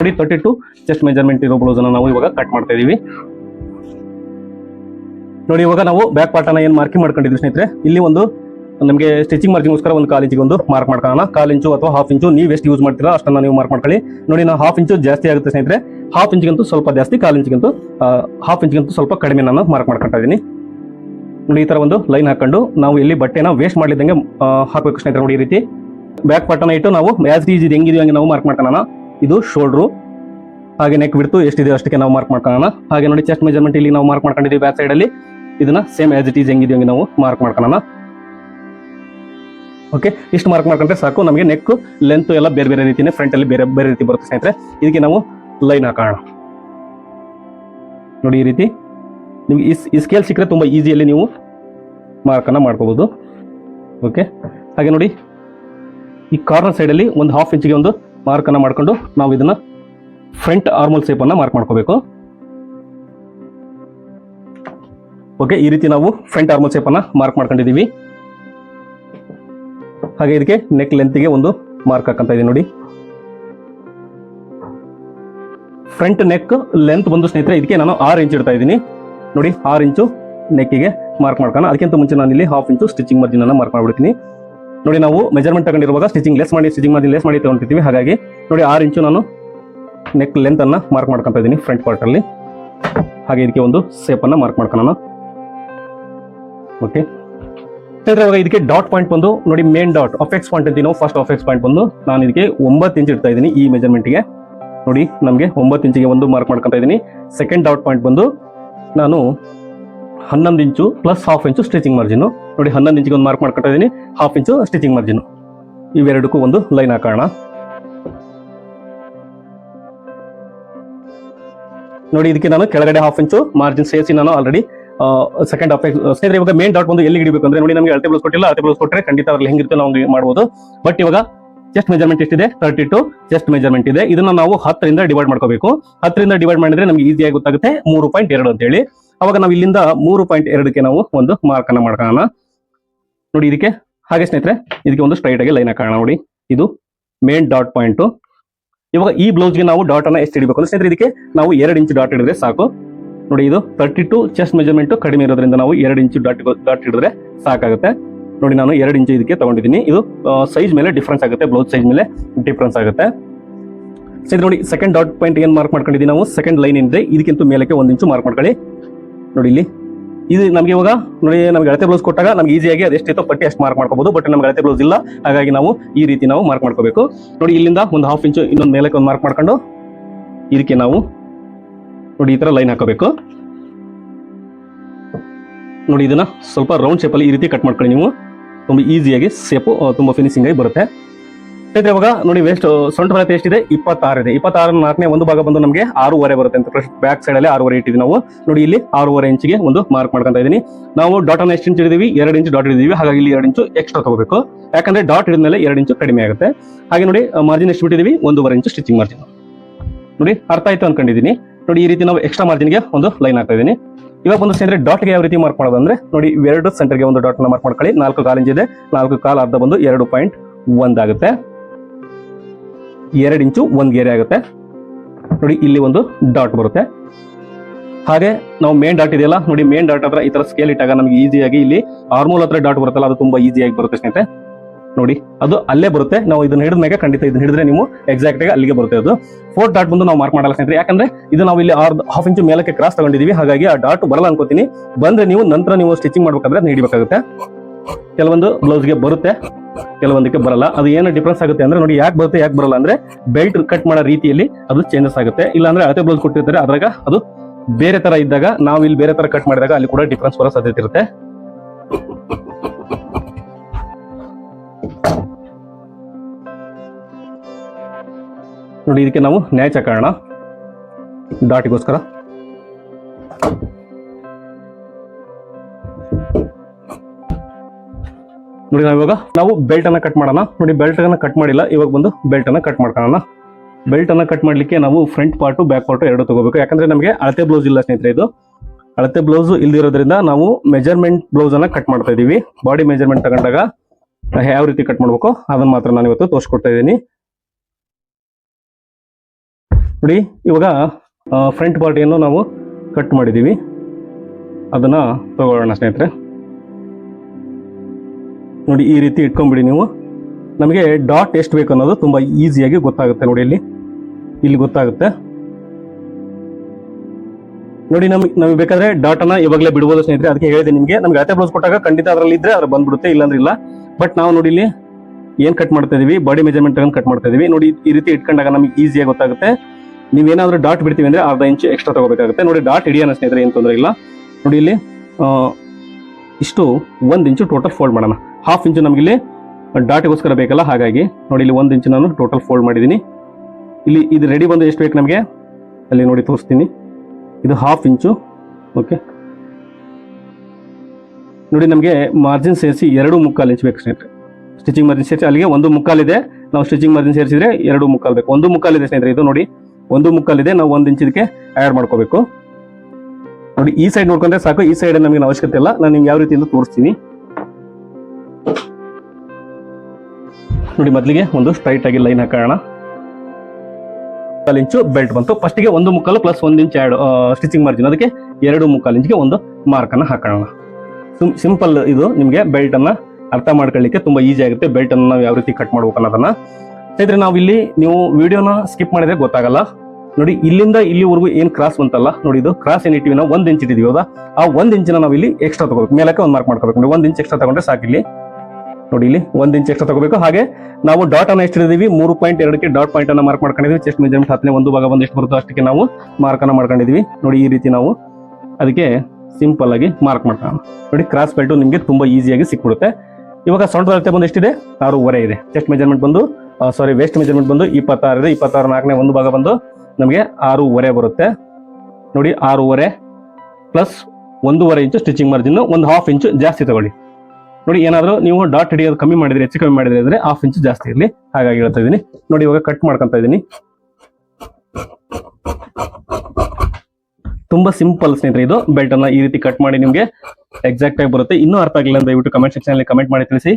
ನೋಡಿ thirty two chest measurement ಇರೋ blouse ನಾವು ಇವಾಗ ಕಟ್ ಮಾಡ್ತಾ ಇದೀವಿ. ನೋಡಿ, ಇವಾಗ ನಾವು ಬ್ಯಾಕ್ ಪಾರ್ಟ್ ಅನ್ನ ಏನ್ ಮಾರ್ಕಿಂಗ್ ಮಾಡ್ಕೊಂಡಿದ್ವಿ ಸ್ನೇಹಿತರೆ? ಇಲ್ಲಿ ಒಂದು, ನಮಗೆ ಸ್ಟಿಚಿಂಗ್ ಮಾರ್ಜಿಗೋಸ್ಕರ ಒಂದು ಕಾಲೇಜಿಗೆ ಒಂದು ಮಾರ್ಕ್ ಮಾಡ್ಕೊಳ್ಳೋಣ. ಕಾಲ್ ಇಂಚು ಅಥವಾ ಹಾಫ್ ಇಂಚು ನೀವು ಎಷ್ಟು ಯೂಸ್ ಮಾಡ್ತೀರಾ ಅಷ್ಟನ್ನ ನೀವು ಮಾರ್ಕ್ ಮಾಡ್ಕೊಳ್ಳಿ. ನೋಡಿ ನಾವು ಹಾಫ್ ಇಂಚು ಜಾಸ್ತಿ ಆಗುತ್ತೆ ಸ್ನೇಹಿತರೆ. ಹಾಫ್ ಇಂಚಿಗಂತೂ ಸ್ವಲ್ಪ ಜಾಸ್ತಿ, ಕಾಲ್ ಇಂಚ್ಗಂತೂ ಹಾಫ್ ಇಂಚಿಗಂತೂ ಸ್ವಲ್ಪ ಕಡಿಮೆ ನಾನು ಮಾರ್ಕ್ ಮಾಡ್ಕೊತಾ ಇದ್ದೀನಿ ನೋಡಿ, ಈ ತರ ಒಂದು ಲೈನ್ ಹಾಕೊಂಡು ನಾವು ಇಲ್ಲಿ ಬಟ್ಟೆನ ವೇಸ್ಟ್ ಮಾಡಿದಂಗೆ ಹಾಕಬೇಕು ಸ್ನೇಹಿತರೆ ನೋಡಿ ಈ ರೀತಿ. ಬ್ಯಾಕ್ ಪಾರ್ಟನ್ನ ಇಟ್ಟು ನಾವು ಆಸ್ ಈಸ್ ಇದು ಹೆಂಗಿದೆ ಹಂಗೆ ನಾವು ಮಾರ್ಕ್ ಮಾಡ್ಕೊಳ್ಳೋಣ. ಇದು ಶೋಲ್ಡ್ರು ಹಾಗೆ ನೆಕ್ ಬಿಡ್ತು ಎಷ್ಟಿದೆ ಅಷ್ಟಕ್ಕೆ ನಾವು ಮಾರ್ಕ್ ಮಾಡ್ಕೊಳ್ಳೋಣ. ಹಾಗೆ ನೋಡಿ ಚೆಸ್ಟ್ ಮೆಜರ್ಮೆಂಟ್ ಇಲ್ಲಿ ನಾವು ಮಾರ್ಕ್ ಮಾಡ್ಕೊಂಡಿದ್ದೀವಿ ಬ್ಯಾಕ್ ಸೈಡಲ್ಲಿ ಇದನ್ನ ಸೇಮ್ ಆಸ್ ಇಟ್ ಈಸ್ ಹೆಂಗಿದೆ ಹಂಗೆ ನಾವು ಮಾರ್ಕ್ ಮಾಡ್ಕೊಳ್ಳೋಣ. ಓಕೆ ಇಷ್ಟು ಮಾರ್ಕ್ ಮಾಡ್ಕೊಂಡ್ರೆ ಸಾಕು. ನಮಗೆ ನೆಕ್ ಲೆಂತ್ ಎಲ್ಲ ಬೇರೆ ಬೇರೆ ರೀತಿಯೇ ಫ್ರಂಟ್ ಅಲ್ಲಿ ಬೇರೆ ಬೇರೆ ರೀತಿ ಬರುತ್ತೆ ಸ್ನೇಹಿತರೆ. ಇದಕ್ಕೆ ನಾವು ಲೈನ್ ಹಾಕೋಣ ನೋಡಿ ಈ ರೀತಿ. ನಿಮ್ಗೆ ಈ ಈ ಸ್ಕೇಲ್ ಸಿಕ್ಕರೆ ತುಂಬ ಈಸಿಯಲ್ಲಿ ನೀವು ಮಾರ್ಕನ್ನು ಮಾಡ್ಕೋಬೋದು. ಓಕೆ ಹಾಗೆ ನೋಡಿ ಈ ಕಾರ್ನರ್ ಸೈಡಲ್ಲಿ ಒಂದು ಹಾಫ್ ಇಂಚಿಗೆ ಒಂದು ಮಾರ್ಕನ್ನು ಮಾಡ್ಕೊಂಡು ನಾವು ಇದನ್ನ ಫ್ರಂಟ್ ಆರ್ಮಲ್ ಸೇಪನ್ನು ಮಾರ್ಕ್ ಮಾಡ್ಕೋಬೇಕು. ಓಕೆ ಈ ರೀತಿ ನಾವು ಫ್ರಂಟ್ ಆರ್ಮಲ್ ಸೇಪನ್ನು ಮಾರ್ಕ್ ಮಾಡ್ಕೊಂಡಿದ್ದೀವಿ. ಹಾಗೆ ಇದಕ್ಕೆ ನೆಕ್ ಲೆಂತ್ಗೆ ಒಂದು ಮಾರ್ಕ್ ಹಾಕಂತ ಇದೆ ನೋಡಿ. ಫ್ರಂಟ್ ನೆಕ್ ಲೆಂತ್ ಬಂದು ಸ್ನೇಹಿತರೆ, ಇದಕ್ಕೆ ನಾನು ಆರು ಇಂಚ್ ಇಡ್ತಾ ಇದ್ದೀನಿ ನೋಡಿ, ಆರು ಇಂಚು ನೆಕ್ಕಿಗೆ ಮಾರ್ಕ್ ಮಾಡ್ಕೋಣ ಅದಕ್ಕಿಂತ ಮುಂಚೆ ನಾನು ಇಲ್ಲಿ ಹಾಫ್ ಇಂಚು ಸ್ಟಿಚಿಂಗ್ ಮಾರ್ಜಿನ್ ಅನ್ನ ಮಾರ್ಕ್ ಮಾಡ್ಬಿಡ್ತೀನಿ. ನೋಡಿ ನಾವು ಮೆಜರ್ಮೆಂಟ್ ತಗೊಂಡಿರುವಾಗ ಸ್ಟಿಚಿಂಗ್ ಲೆಸ್ ಮಾಡಿ ಸ್ಟಿಚಿಂಗ್ ಮಾಡಿ ಲೆಸ್ ಮಾಡಿ ತಗೊಂಡಿರ್ತೀವಿ. ಹಾಗಾಗಿ ನೋಡಿ ಆರು ಇಂಚು ನಾನು ನೆಕ್ ಲೆಂತ್ ಅನ್ನ ಮಾರ್ಕ್ ಮಾಡ್ಕೊಂತ ಇದ್ದೀನಿ ಫ್ರಂಟ್ ಪಾರ್ಟ್ ಅಲ್ಲಿ. ಹಾಗೆ ಇದಕ್ಕೆ ಒಂದು ಸೇಪ್ ಅನ್ನ ಮಾರ್ಕ್ ಮಾಡ್ಕೊಳ್ಳೋಣ ಓಕೆ ಇವಾಗ ಇದಕ್ಕೆ ಡಾಟ್ ಪಾಯಿಂಟ್ ಬಂದು ನೋಡಿ ಮೇನ್ ಡಾಟ್ ಅಫೆಕ್ಸ್ ಪಾಯಿಂಟ್ ಅಂತೀವಿ ನಾವು ಫಸ್ಟ್ ಅಫೆಕ್ಸ್ ಪಾಯಿಂಟ್ ಬಂದು ನಾನು ಇದಕ್ಕೆ ಒಂಬತ್ತು ಇಂಚ್ ಇಡ್ತಾ ಇದ್ದೀನಿ ಈ ಮೆಜರ್ಮೆಂಟ್ಗೆ ನೋಡಿ ನಮಗೆ ಒಂಬತ್ತು ಇಂಚಿಗೆ ಒಂದು ಮಾರ್ಕ್ ಮಾಡ್ಕೊಂತ ಇದ್ದೀನಿ. ಸೆಕೆಂಡ್ ಡಾಟ್ ಪಾಯಿಂಟ್ ಬಂದು ನಾನು ಹನ್ನೊಂದು inch plus half inch stitching margin ನೋಡಿ, ಹನ್ನೊಂದು ಇಂಚಿಗೆ ಒಂದು ಮಾರ್ಕ್ ಮಾಡ್ಕೊತಾ ಇದ್ದೀನಿ ಹಾಫ್ ಇಂಚು ಸ್ಟಿಚಿಂಗ್ ಮಾರ್ಜಿನ್ ಇವೆರಡಕ್ಕೂ ಒಂದು ಲೈನ್ ಹಾಕೋಣ. ನೋಡಿ, ಇದಕ್ಕೆ ನಾನು ಕೆಳಗಡೆ ಹಾಫ್ ಇಂಚು ಮಾರ್ಜಿನ್ ಸೇರಿಸಿ ನಾನು ಆಲ್ರೆಡಿ ಸೆಕೆಂಡ್ ಹಾಫ್ ಸ್ನೇಹಿತರೆ, ಇವಾಗ ಮೇನ್ ಡಾಟ್ ಬಂದು ಎಲ್ಲಿ ಹಿಡಿಬೇಕು ಅಂದ್ರೆ ನೋಡಿ, ನಮಗೆ ಅಳತೆ ಬ್ಲೌಸ್ ಕೊಟ್ಟಿಲ್ಲ ಅಳತೆ ಬ್ಲೌಸ್ ಕೊಟ್ಟರೆ ಖಂಡಿತ ಅದ್ರಲ್ಲಿ ಹೆಂಗಿರುತ್ತೆ ನಾವು ಮಾಡ್ಬೋದು. ಬಟ್ ಇವಾಗ ಚೆಸ್ಟ್ ಮೆಜರ್ಮೆಂಟ್ ಎಷ್ಟಿದೆ? ತರ್ಟಿ ಟು ಜಸ್ಟ್ ಮೆಜರ್ಮೆಂಟ್ ಇದೆ. ಇದನ್ನ ನಾವು ಹತ್ತರಿಂದ ಡಿವೈಡ್ ಮಾಡ್ಕೋಬೇಕು. ಹತ್ತರಿಂದ ಡಿವೈಡ್ ಮಾಡಿದ್ರೆ ನಮಗೆ ಈಸಿಯಾಗಿ ಗೊತ್ತಾಗುತ್ತೆ. ಮೂರು ಪಾಯಿಂಟ್ ಎರಡು ಅಂತ ಹೇಳಿ ಅವಾಗ ನಾವು ಇಲ್ಲಿಂದ ಮೂರು ಪಾಯಿಂಟ್ ಎರಡಕ್ಕೆ ನಾವು ಒಂದು ಮಾರ್ಕ್ ಅನ್ನ ಮಾಡ್ಕೊಳ್ಳೋಣ. ನೋಡಿ ಇದಕ್ಕೆ, ಹಾಗೆ ಸ್ನೇಹಿತರೆ, ಇದಕ್ಕೆ ಒಂದು ಸ್ಟ್ರೈಟ್ ಆಗಿ ಲೈನ್ ಹಾಕೋಣ ನೋಡಿ. ಇದು ಮೇನ್ ಡಾಟ್ ಪಾಯಿಂಟ್ ಇವಾಗ ಈ ಬ್ಲೌಸ್ಗೆ ನಾವು ಡಾಟ್ ಅನ್ನ ಎಷ್ಟು ಹಿಡಿಬೇಕು? ಅಂದ್ರೆ ಸ್ನೇಹಿತರೆ, ಇದಕ್ಕೆ ನಾವು ಎರಡು ಇಂಚ್ ಡಾಟ್ ಹಿಡಿದ್ರೆ ಸಾಕು. ನೋಡಿ ಇದು ತರ್ಟಿ ಟು ಚೆಸ್ಟ್ ಮೆಜರ್ಮೆಂಟ್ ಕಡಿಮೆ ಇರೋದ್ರಿಂದ ನಾವು ಎರಡು ಇಂಚು ಡಾಟ್ ಡಾಟ್ ಹಿಡಿದ್ರೆ ಸಾಕಾಗುತ್ತೆ. ನೋಡಿ ನಾನು ಎರಡು ಇಂಚು ಇದಕ್ಕೆ ತಗೊಂಡಿದ್ದೀನಿ. ಇದು ಸೈಜ್ ಮೇಲೆ ಡಿಫ್ರೆನ್ಸ್ ಆಗುತ್ತೆ ಬ್ಲೌಸ್ ಸೈಜ್ ಮೇಲೆ ಡಿಫ್ರೆನ್ಸ್ ಆಗುತ್ತೆ. ಸರಿ ನೋಡಿ ಸೆಕೆಂಡ್ ಡಾಟ್ ಪಾಯಿಂಟ್ ಏನ್ ಮಾರ್ಕ್ ಮಾಡ್ಕೊಂಡಿದ್ದೀವಿ ನಾವು? ಸೆಕೆಂಡ್ ಲೈನ್ ಏನಿದೆ, ಇದಕ್ಕಿಂತ ಮೇಲಕ್ಕೆ ಒಂದು ಇಂಚು ಮಾರ್ಕ್ ಮಾಡ್ಕೊಳ್ಳಿ. ನೋಡಿ ಇಲ್ಲಿ. ಇದು ನಮಗೆ ಇವಾಗ ನೋಡಿ, ನಮಗೆ ಅಳತೆ ಬ್ಲೌಸ್ ಕೊಟ್ಟಾಗ ನಮ್ಗೆ ಈಸಿಯಾಗಿ ಅದು ಎಷ್ಟಿತ್ತು ಪಟ್ಟಿ ಅಷ್ಟು ಮಾರ್ಕ್ ಮಾಡ್ಕೋಬಹುದು ಬಟ್ ನಮ್ಗೆ ಅಳತೆ ಬ್ಲೌಸ್ ಇಲ್ಲ. ಹಾಗಾಗಿ ನಾವು ಈ ರೀತಿ ನಾವು ಮಾರ್ಕ್ ಮಾಡ್ಕೋಬೇಕು. ನೋಡಿ, ಇಲ್ಲಿಂದ ಒಂದು ಹಾಫ್ ಇಂಚು ಇನ್ನೊಂದು ಮೇಲಕ್ಕೆ ಒಂದು ಮಾರ್ಕ್ ಮಾಡ್ಕೊಂಡು ಇದಕ್ಕೆ ನಾವು ನೋಡಿ, ಈ ತರ ಲೈನ್ ಹಾಕೋಬೇಕು. ನೋಡಿ, ಇದನ್ನ ಸ್ವಲ್ಪ ರೌಂಡ್ ಶೇಪಲ್ಲಿ ಈ ರೀತಿ ಕಟ್ ಮಾಡ್ಕೊಳ್ಳಿ ನೀವು. ತುಂಬ ಈಸಿಯಾಗಿ ಶೇಪು ತುಂಬ ಫಿನಿಶಿಂಗ್ ಆಗಿ ಬರುತ್ತೆ. ಸ್ನೇಹಿತರೆ, ಇವಾಗ ನೋಡಿ ವೇಸ್ಟ್ ಸೊಂಟ ಬರತ್ತೆ ಎಷ್ಟಿದೆ ಇಪ್ಪತ್ತಾರಿದೆ ಇಪ್ಪತ್ತಾರು ನಾಲ್ಕನೇ ಒಂದು ಭಾಗ ಬಂದು ನಮಗೆ ಆರೂವರೆ ಬರುತ್ತೆ ಅಂತ ಬ್ಯಾಕ್ ಸೈಡ್ ಅಲ್ಲಿ ಆರೂವರೆ ಇಟ್ಟಿದ್ವಿ ನಾವು. ನೋಡಿ ಇಲ್ಲಿ ಆರೂವರೆ ಇಂಚಿಗೆ ಒಂದು ಮಾರ್ಕ್ ಮಾಡ್ಕೊಂತ ಇದೀನಿ ನಾವು ಡಾಟ್ ಅನ್ನು ಎಷ್ಟು ಇಂಚ್ ಹಿಡಿದೀವಿ ಎರಡು ಇಂಚು ಡಾಟ್ ಹಿಡಿದೀವಿ ಹಾಗಾಗಿ ಇಲ್ಲಿ ಎರಡು ಇಂಚು ಎಕ್ಸ್ಟ್ರಾ ತಗೋಬೇಕು. ಯಾಕಂದ್ರೆ ಡಾಟ್ ಹಿಡಿದ್ಮೇಲೆ ಎರಡು ಇಂಚು ಕಡಿಮೆ ಆಗುತ್ತೆ. ಹಾಗೆ ನೋಡಿ ಮಾರ್ಜಿನ್ ಎಷ್ಟು ಬಿಟ್ಟಿದೀವಿ ಒಂದೂವರೆ ಇಂಚು ಸ್ಟಿಚಿಂಗ್ ಮಾರ್ಜಿನ್ ನೋಡಿ, ಅರ್ಥ ಆಯ್ತು ಅನ್ಕೊಂಡಿದೀನಿ ನೋಡಿ, ಈ ರೀತಿ ನಾವು ಎಕ್ಸ್ಟ್ರಾ ಮಾರ್ಜಿನ್ಗೆ ಒಂದು ಲೈನ್ ಹಾಕ್ತಾ ಇದೀನಿ ಇವಾಗ ಬಂದು ಸ್ನೇಹಿತರೆ ಡಾಟ್ಗೆ ಯಾವ ರೀತಿ ಮಾರ್ಕ್ ಮಾಡೋದು ಅಂದ್ರೆ ನೋಡಿ, ಎರಡು ಸೆಂಟರ್ಗೆ ಒಂದು ಡಾಟ್ ಮಾರ್ಕ್ ಮಾಡ್ಕೊಳ್ಳಿ. ನಾಲ್ಕು ಕಾಲು ಇಂಚ್ ಇದೆ. ನಾಲ್ಕು ಕಾಲು ಅರ್ಧ ಬಂದು ಎರಡು ಪಾಯಿಂಟ್ ಒಂದಾಗುತ್ತೆ ಎರಡು ಇಂಚು ಒಂದು ಗೆರೆ ಆಗುತ್ತೆ. ನೋಡಿ, ಇಲ್ಲಿ ಒಂದು ಡಾಟ್ ಬರುತ್ತೆ. ಹಾಗೆ ನಾವು ಮೇನ್ ಡಾಟ್ ಇದೆಯಲ್ಲ, ನೋಡಿ ಮೇನ್ ಡಾಟ್ ಹತ್ರ ಈ ತರ ಸ್ಕೇಲ್ ಇಟ್ಟಾಗ ನಮಗೆ ಈಸಿಯಾಗಿ ಇಲ್ಲಿ ಆರ್ಮೋಲ್ ಹತ್ರ ಡಾಟ್ ಬರುತ್ತಲ್ಲ, ಅದು ತುಂಬಾ ಈಸಿಯಾಗಿ ಬರುತ್ತೆ ಸ್ನೇಹಿತರೆ. ನೋಡಿ, ಅದು ಅಲ್ಲೇ ಬರುತ್ತೆ. ನಾವು ಇದನ್ನ ಹಿಡಿದ್ಮೇಲೆ ಖಂಡಿತ ಇದನ್ನ ಹಿಡಿದ್ರೆ ನೀವು ಎಕ್ಸಾಕ್ಟ್ ಆಗಿ ಅಲ್ಲಿಗೆ ಬರುತ್ತೆ ಅದು. ಫೋರ್ ಡಾಟ್ ಬಂದು ನಾವು ಮಾರ್ಕ್ ಮಾಡಲ್ಲ ಸ್ನೇಹಿತರೆ. ಯಾಕಂದ್ರೆ ಇದು ನಾವು ಇಲ್ಲಿ ಆರ್ ಹಾಫ್ ಇಂಚು ಮೇಲಕ್ಕೆ ಕ್ರಾಸ್ ತಗೊಂಡಿದೀವಿ. ಹಾಗಾಗಿ ಆ ಡಾಟ್ ಬರಲ್ಲ ಅನ್ಕೋತೀನಿ. ಬಂದ್ರೆ ನೀವು ನಂತರ ನೀವು ಸ್ಟಿಚಿಂಗ್ ಮಾಡ್ಬೇಕಾದ್ರೆ ಹಿಡಿಬೇಕಾಗುತ್ತೆ. ಕೆಲವೊಂದು ಬ್ಲೌಸ್ಗೆ ಬರುತ್ತೆ, ಕೆಲವೊಂದಕ್ಕೆ ಬರಲ್ಲ. ಅದು ಏನು ಡಿಫ್ರೆನ್ಸ್ ಆಗುತ್ತೆ ಅಂದ್ರೆ ನೋಡಿ ಯಾಕೆ ಬರುತ್ತೆ, ಯಾಕೆ ಬರಲ್ಲ ಅಂದ್ರೆ ಬೆಲ್ಟ್ ಕಟ್ ಮಾಡೋ ರೀತಿಯಲ್ಲಿ ಅದು ಚೇಂಜಸ್ ಆಗುತ್ತೆ. ಇಲ್ಲ ಅಂದ್ರೆ ಅಳತೆ ಬ್ಲೌಸ್ ಕೊಟ್ಟಿರ್ತಾರೆ, ಅದ್ರಾಗ ಅದು ಬೇರೆ ತರ ಇದ್ದಾಗ, ನಾವು ಇಲ್ಲಿ ಬೇರೆ ತರ ಕಟ್ ಮಾಡಿದಾಗ ಅಲ್ಲಿ ಕೂಡ ಡಿಫ್ರೆನ್ಸ್ ಬರೋ ಸಾಧ್ಯತೆ ಇರುತ್ತೆ. ನೋಡಿ, ಇದಕ್ಕೆ ನಾವು ನ್ಯಾಯ ಚಕಾರಣ. ಡಾಟಿಗೋಸ್ಕರ ನೋಡಿ ನಾವು ಇವಾಗ ನಾವು ಬೆಲ್ಟ್ ಅನ್ನ ಕಟ್ ಮಾಡೋಣ. ನೋಡಿ ಬೆಲ್ಟ್ ಅನ್ನ ಕಟ್ ಮಾಡಿಲ್ಲ, ಇವಾಗ ಬಂದು ಬೆಲ್ಟ್ ಅನ್ನ ಕಟ್ ಮಾಡ್ಕೊಳ್ಳೋಣ. ಬೆಲ್ಟ್ ಅನ್ನ ಕಟ್ ಮಾಡ್ಲಿಕ್ಕೆ ನಾವು ಫ್ರಂಟ್ ಪಾರ್ಟು ಬ್ಯಾಕ್ ಪಾರ್ಟು ಎರಡು ತಗೋಬೇಕು. ಯಾಕಂದ್ರೆ ನಮಗೆ ಅಳತೆ ಬ್ಲೌಸ್ ಇಲ್ಲ ಸ್ನೇಹಿತರೆ ಇದು. ಅಳತೆ ಬ್ಲೌಸ್ ಇಲ್ದಿರೋದ್ರಿಂದ ನಾವು ಮೆಜರ್ಮೆಂಟ್ ಬ್ಲೌಸ್ ಅನ್ನ ಕಟ್ ಮಾಡ್ತಾ ಇದೀವಿ ಬಾಡಿ ಮೆಜರ್ಮೆಂಟ್ ತಗೊಂಡಾಗ ಯಾವ ರೀತಿ ಕಟ್ ಮಾಡ್ಬೇಕು, ಅದನ್ನ ಮಾತ್ರ ನಾನು ಇವತ್ತು ತೋರಿಸ್ಕೊಡ್ತಾ ಇದ್ದೀನಿ. ನೋಡಿ, ಇವಾಗ ಫ್ರಂಟ್ ಪಾರ್ಟಿಯನ್ನು ನಾವು ಕಟ್ ಮಾಡಿದ್ದೀವಿ. ಅದನ್ನ ತಗೊಳ್ಳೋಣ ಸ್ನೇಹಿತರೆ. ನೋಡಿ ಈ ರೀತಿ ಇಟ್ಕೊಂಬಿಡಿ ನೀವು. ನಮಗೆ ಡಾಟ್ ಎಷ್ಟು ಬೇಕು ಅನ್ನೋದು ತುಂಬ ಈಸಿಯಾಗಿ ಗೊತ್ತಾಗುತ್ತೆ ನೋಡಿ ಇಲ್ಲಿ. ಇಲ್ಲಿ ಗೊತ್ತಾಗುತ್ತೆ. ನೋಡಿ ನಮ್ಗೆ ನಮಗೆ ಬೇಕಾದ್ರೆ ಡಾಟ್ ಅನ್ನ ಇವಾಗಲೇ ಬಿಡ್ಬೋದು ಸ್ನೇಹಿತರೆ. ಅದಕ್ಕೆ ಹೇಳಿದೆ ನಿಮಗೆ. ನಮ್ಗೆ ಅಳತೆ ಬ್ಲೌಸ್ ಕೊಟ್ಟಾಗ ಖಂಡಿತ ಅದರಲ್ಲಿ ಇದ್ರೆ ಅದ್ರ ಬಂದ್ಬಿಡುತ್ತೆ, ಇಲ್ಲಾಂದ್ರೆ ಇಲ್ಲ. ಬಟ್ ನಾವು ನೋಡಿ ಇಲ್ಲಿ ಏನು ಕಟ್ ಮಾಡ್ತಾ ಇದೀವಿ? ಬಾಡಿ ಮೆಜರ್ಮೆಂಟ್ ತಗೊಂಡು ಕಟ್ ಮಾಡ್ತಾ ಇದೀವಿ. ನೋಡಿ ಈ ರೀತಿ ಇಟ್ಕೊಂಡಾಗ ನಮಗೆ ಈಸಿಯಾಗಿ ಗೊತ್ತಾಗುತ್ತೆ. ನೀವೇನಾದ್ರೂ ಡಾಟ್ ಬಿಡ್ತೀವಿ ಅಂದ್ರೆ ಅರ್ಧ ಇಂಚು ಎಕ್ಸ್ಟ್ರಾ ತಗೋಬೇಕಾಗುತ್ತೆ. ನೋಡಿ ಡಾಟ್ ಹಿಡಿಯೋಣ ಸ್ನೇಹಿತರೆ, ಏನು ತೊಂದರೆ ಇಲ್ಲ. ನೋಡಿ ಇಲ್ಲಿ ಇಷ್ಟು ಒಂದು ಇಂಚು ಟೋಟಲ್ ಫೋಲ್ಡ್ ಮಾಡೋಣ. ಹಾಫ್ ಇಂಚು ನಮಗಿಲ್ಲಿ ಡಾಟಿಗೋಸ್ಕರ ಬೇಕಲ್ಲ? ಹಾಗಾಗಿ ನೋಡಿ ಇಲ್ಲಿ ಒಂದು ಇಂಚು ನಾನು ಟೋಟಲ್ ಫೋಲ್ಡ್ ಮಾಡಿದ್ದೀನಿ. ಇಲ್ಲಿ ಇದು ರೆಡಿ ಬಂದು ಎಷ್ಟು ಬೇಕು ನಮಗೆ? ಅಲ್ಲಿ ನೋಡಿ ತೋರಿಸ್ತೀನಿ. ಇದು ಹಾಫ್ ಇಂಚು ಓಕೆ ನೋಡಿ ನಮಗೆ ಮಾರ್ಜಿನ್ ಸೇರಿಸಿ ಎರಡು ಮುಕ್ಕಾಲು ಇಂಚು ಬೇಕು ಸ್ನೇಹಿತರೆ. ಸ್ಟಿಚಿಂಗ್ ಮಾರ್ಜಿನ್ ಸೇರಿಸಿ ಅಲ್ಲಿಗೆ ಒಂದು ಮುಕ್ಕಾಲಿದೆ ನಾವು ಸ್ಟಿಚಿಂಗ್ ಮಾರ್ಜಿನ್ ಸೇರಿಸಿದ್ರೆ ಎರಡು ಮುಕ್ಕಾಲು ಬೇಕು. ಒಂದು ಮುಕ್ಕಾಲಿದೆ ಸ್ನೇಹಿತರೆ, ಇದು ನೋಡಿ. ಒಂದು ಮುಕ್ಕಾಲಿದೆ ನಾವು ಒಂದು ಇಂಚಿದಕ್ಕೆ ಆ್ಯಡ್ ಮಾಡ್ಕೋಬೇಕು. ನೋಡಿ, ಈ ಸೈಡ್ ನೋಡ್ಕೊಂಡ್ರೆ ಸಾಕು. ಈ ಸೈಡ್ ನಮಗೆ ಅವಶ್ಯಕತೆ ಇಲ್ಲ. ನಾನು ನಿಮ್ಗೆ ಯಾವ ರೀತಿಯಿಂದ ತೋರಿಸ್ತೀನಿ. ನೋಡಿ, ಮೊದಲಿಗೆ ಒಂದು ಸ್ಟ್ರೈಟ್ ಆಗಿ ಲೈನ್ ಹಾಕೋಣ. ಮುಕ್ಕಾಲು ಇಂಚು ಬೆಲ್ಟ್ ಬಂತು ಫಸ್ಟಿಗೆ ಒಂದು ಮುಕ್ಕಾಲು ಪ್ಲಸ್ ಒಂದು ಇಂಚ್ ಎರಡು ಸ್ಟಿಚಿಂಗ್ ಮಾರ್ಜಿನ್ ಅದಕ್ಕೆ ಎರಡು ಮುಕ್ಕಾಲು ಇಂಚ್ಗೆ ಒಂದು ಮಾರ್ಕನ್ನು ಹಾಕೋಣ. ಸಿಂಪಲ್ ಇದು. ನಿಮಗೆ ಬೆಲ್ಟನ್ನು ಅರ್ಥ ಮಾಡ್ಕೊಳ್ಳಿಕ್ಕೆ ತುಂಬಾ ಈಸಿ ಆಗುತ್ತೆ. ಬೆಲ್ಟನ್ನು ನಾವು ಯಾವ ರೀತಿ ಕಟ್ ಮಾಡ್ಬೇಕು ಅನ್ನೋದನ್ನ. ಸ್ನೇಹಿತರೆ ನಾವು ಇಲ್ಲಿ ನೀವು ವಿಡಿಯೋನ ಸ್ಕಿಪ್ ಮಾಡಿದ್ರೆ ಗೊತ್ತಾಗಲ್ಲ. ನೋಡಿ, ಇಲ್ಲಿಂದ ಇಲ್ಲಿವರೆಗೂ ಏನು ಕ್ರಾಸ್ ಬಂತಲ್ಲ, ನೋಡಿ, ಇದು ಕ್ರಾಸ್ ಏನ್ ಇಟ್ಟಿವಿ ನಾವು? ಒಂದು ಇಂಚ್ ಇಟ್ಟಿದೀವಿ ಹೌದಾ? ಆ ಒಂದು ಇಂಚಿನ ನಾವು ಇಲ್ಲಿ ಎಕ್ಸ್ಟ್ರಾ ತಗೋಬೇಕು. ಮೇಲಕ್ಕೆ ಒಂದು ಮಾರ್ಕ್ ಮಾಡ್ಕೋಬೇಕು. ಒಂದು ಇಂಚ್ ಎಕ್ಸ್ಟ್ರಾ ತಗೊಂಡ್ರೆ ಸಾಕಿಲ್ಲಿ. ನೋಡಿ ಇಲ್ಲಿ ಒಂದ್ ಇಂಚ್ ಎಕ್ಸ್ಟ್ರಾ ತಗೋಬೇಕು. ಹಾಗೆ ನಾವು ಡಾಟ್ ಅನ್ನ ಎಷ್ಟು ಹಿಡಿದೀವಿ ಮೂರು ಪಾಯಿಂಟ್ ಎರಡಕ್ಕೆ ಡಾಟ್ ಪಾಯಿಂಟ್ ಅನ್ನ ಮಾರ್ಕ್ ಮಾಡ್ಕೊಂಡಿದ್ವಿ ಚೆಸ್ಟ್ ಮೆಜರ್ಮೆಂಟ್ ಹತ್ತನೇ ಒಂದು ಭಾಗ ಒಂದು ಎಷ್ಟು ಬರುತ್ತೋ ಅಷ್ಟಕ್ಕೆ ನಾವು ಮಾರ್ಕ್ ಅನ್ನ ಮಾಡ್ಕೊಂಡಿದ್ವಿ ನೋಡಿ ಈ ರೀತಿ ನಾವು ಅದಕ್ಕೆ ಸಿಂಪಲ್ ಆಗಿ ಮಾರ್ಕ್ ಮಾಡ್ಕೊಳ್ಳೋಣ. ನೋಡಿ ಕ್ರಾಸ್ ಬೆಲ್ಟ್ ನಿಮಗೆ ತುಂಬಾ ಈಸಿಯಾಗಿ ಸಿಕ್ಬಿಡುತ್ತೆ. ಇವಾಗ ಸೌಂಡ್ ಅಳತೆ ಬಂದು ಎಷ್ಟಿದೆ? ಆರೂವರೆ ಇದೆ. ಚೆಸ್ಟ್ ಮೆಜರ್ಮೆಂಟ್ ಬಂದು ಸಾರಿ ವೇಸ್ಟ್ ಮೆಜರ್ಮೆಂಟ್ ಬಂದು ಇಪ್ಪತ್ತಾರು ಇದೆ. ಇಪ್ಪತ್ತಾರು ನಾಲ್ಕನೇ ಒಂದು ಭಾಗ ಬಂದು ನಮಗೆ ಆರೂವರೆ ಬರುತ್ತೆ. ನೋಡಿ, ಆರೂವರೆ ಪ್ಲಸ್ ಒಂದೂವರೆ ಇಂಚು ಸ್ಟಿಚಿಂಗ್ ಮಾರ್ಜಿನ್ ಒಂದು ಹಾಫ್ ಇಂಚು ಜಾಸ್ತಿ ತಗೊಳ್ಳಿ. ನೋಡಿ, ಏನಾದರೂ ನೀವು ಡಾಟ್ ಹಿಡಿಯೋದು ಕಮ್ಮಿ ಮಾಡಿದ್ರೆ, ಹೆಚ್ಚು ಕಮ್ಮಿ ಮಾಡಿದ್ರೆ ಅಂದ್ರೆ ಹಾಫ್ ಇಂಚು ಜಾಸ್ತಿ ಇರಲಿ. ಹಾಗಾಗಿ ಹೇಳ್ತಾ ಇದ್ದೀನಿ. ನೋಡಿ, ಇವಾಗ ಕಟ್ ಮಾಡ್ಕೊಂತ ಇದ್ದೀನಿ. ತುಂಬಾ ಸಿಂಪಲ್ ಸ್ನೇಹಿತರೆ ಇದು. ಬೆಲ್ಟ್ ಅನ್ನ ಈ ರೀತಿ ಕಟ್ ಮಾಡಿ ನಿಮಗೆ ಎಕ್ಸಾಕ್ಟ್ ಆಗಿ ಬರುತ್ತೆ. ಇನ್ನೂ ಅರ್ಥ ಆಗಿಲ್ಲ ಅಂತ ದಯವಿಟ್ಟು ಕಮೆಂಟ್ ಸೆಕ್ಷನ್ ಅಲ್ಲಿ ಕಮೆಂಟ್ ಮಾಡಿ ತಿಳಿಸಿ.